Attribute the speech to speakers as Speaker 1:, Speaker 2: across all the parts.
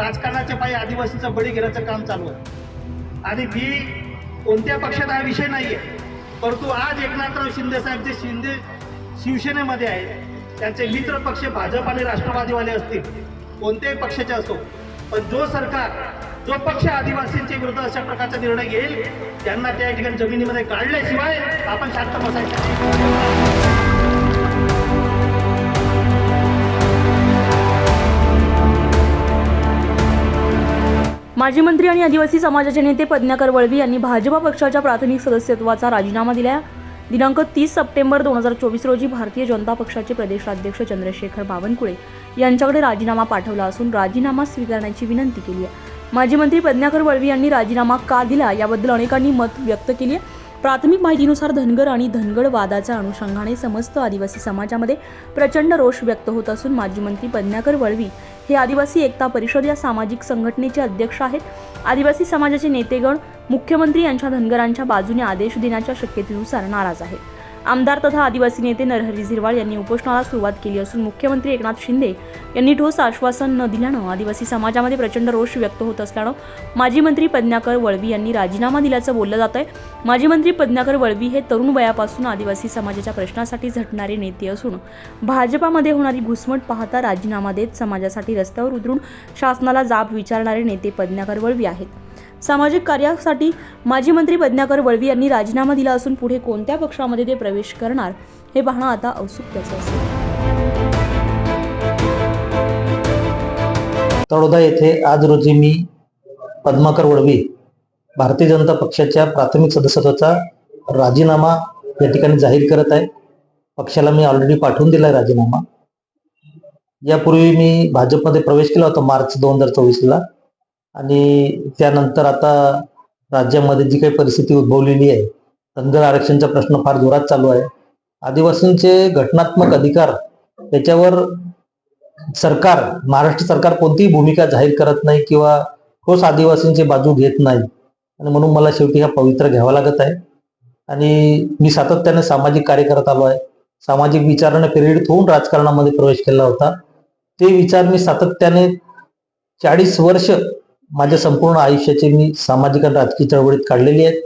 Speaker 1: राजकारणाच्या पायी आदिवासीचा बळी घेण्याचं काम चालू आहे. आणि मी कोणत्या पक्षात हा विषय नाही आहे परंतु आज एकनाथराव शिंदे साहेब जे शिंदे शिवसेनेमध्ये आहेत त्यांचे मित्र पक्ष भाजप आणि राष्ट्रवादीवाले असतील कोणत्याही पक्षाचे असो पण जो सरकार जो पक्ष आदिवासींच्या विरुद्ध अशा प्रकारचा निर्णय घेईल त्यांना त्या ठिकाणी जमिनीमध्ये काढल्याशिवाय आपण शांत बसायचं
Speaker 2: माजी मंत्री आणि आदिवासी समाजाचे नेते पद्माकर वळवी यांनी भाजपा पक्षाच्या प्राथमिक सदस्यत्वाचा राजीनामा दिला दिनांक तीस सप्टेंबर दोन हजार चोवीस रोजी भारतीय जनता पक्षाचे प्रदेशाध्यक्ष चंद्रशेखर बावनकुळे यांच्याकडे राजीनामा पाठवला असून राजीनामा स्वीकारण्याची विनंती केली आहे. माजी मंत्री पद्माकर वळवी यांनी राजीनामा का दिला याबद्दल अनेकांनी मत व्यक्त केली आहे. प्राथमिक माहितीनुसार धनगर आणि धनगड वादाच्या अनुषंगाने समस्त आदिवासी समाजामध्ये प्रचंड रोष व्यक्त होत असून माजी मंत्री पद्माकर वळवी हे आदिवासी एकता परिषद या सामाजिक संघटनेचे अध्यक्ष आहेत. आदिवासी समाजाचे नेतेगण मुख्यमंत्री यांच्या धनगरांच्या बाजूने आदेश देण्याच्या शक्यतेनुसार नाराज आहेत. आमदार तथा आदिवासी नेते नरहरी झिरवाळ यांनी उपोषणाला सुरुवात केली असून मुख्यमंत्री एकनाथ शिंदे यांनी ठोस आश्वासन न दिल्यानं आदिवासी समाजामध्ये प्रचंड रोष व्यक्त होत असल्यानं माजी मंत्री पद्माकर वळवी यांनी राजीनामा दिल्याचं बोललं जात आहे. माजी मंत्री पद्माकर वळवी हे तरुण वयापासून आदिवासी समाजाच्या प्रश्नासाठी झटणारे नेते असून भाजपामध्ये होणारी घुसमट पाहता राजीनामा देत समाजासाठी रस्त्यावर उतरून शासनाला जाब विचारणारे नेते पद्माकर वळवी आहेत. सामाजिक कार्यासाठी माजी मंत्री बदनाकर वळवी यांनी राजीनामा दिला असून पुढे कोणत्या पक्षामध्ये ते प्रवेश करणार हे पाहणं आता औत्सुक्याचं असेल.
Speaker 3: तळोदा येथे आज रोजी मी पद्माकर वळवी भारतीय जनता पक्षाच्या प्राथमिक सदस्यत्वाचा राजीनामा या ठिकाणी जाहीर करत आहे. पक्षाला मी ऑलरेडी पाठवून दिलाय राजीनामा. यापूर्वी मी भाजपमध्ये प्रवेश केला होता मार्च दोन हजार चोवीसला. आणि त्यानंतर आता राज्यामध्ये जी काही परिस्थिती उद्भवलेली आहे धनगर आरक्षणचा प्रश्न फार जोरात चालू आहे. आदिवासींचे घटनात्मक अधिकार त्याच्यावर सरकार महाराष्ट्र सरकार कोणतीही भूमिका जाहीर करत नाही किंवा ठोस आदिवासींची बाजू घेत नाही. आणि म्हणून मला शेवटी हा पवित्र घ्यावा लागत आहे. आणि मी सातत्याने सामाजिक कार्य करत आलो आहे. सामाजिक विचाराने प्रेरित होऊन राजकारणामध्ये प्रवेश केला होता. ते विचार मी सातत्याने चाळीस वर्ष माझ्या संपूर्ण आयुष्याचे मी सामाजिक आणि राजकीय चळवळीत काढलेली आहेत.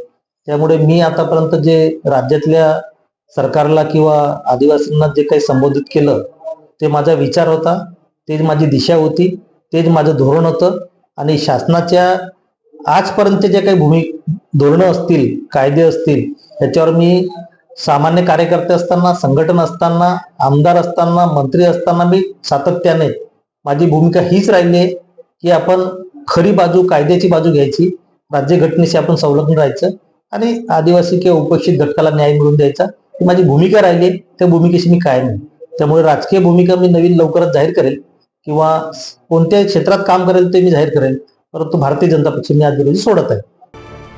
Speaker 3: त्यामुळे मी आतापर्यंत जे राज्यातल्या सरकारला किंवा आदिवासींना जे काही संबोधित केलं ते माझा विचार होता तेच माझी दिशा होती तेच माझं धोरण होतं आणि शासनाच्या आजपर्यंत जे काही भूमी धोरणं असतील कायदे असतील त्याच्यावर मी सामान्य कार्यकर्ते असताना संघटन असताना आमदार असताना मंत्री असताना मी सातत्याने माझी भूमिका हीच राहिली आहे की आपण खरी बाजू कायद्याची बाजू घ्यायची. राज्यघटनेशी आपण संलग्न राहायचं. आणि आदिवासी किंवा उपेक्षित घटकाला न्याय मिळवून द्यायचा. ही माझी भूमिका राहिली. आहे त्या भूमिकेशी मी कायम त्यामुळे राजकीय भूमिका मी नवीन लवकरच जाहीर करेल. किंवा कोणत्या क्षेत्रात काम करेल ते मी जाहीर करेल परंतु भारतीय जनता पक्ष मी आज रोजी सोडत आहे.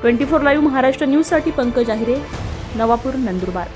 Speaker 2: ट्वेंटी फोर लाईव्ह महाराष्ट्र न्यूजसाठी पंकज आहिरे नवापूर नंदुरबार.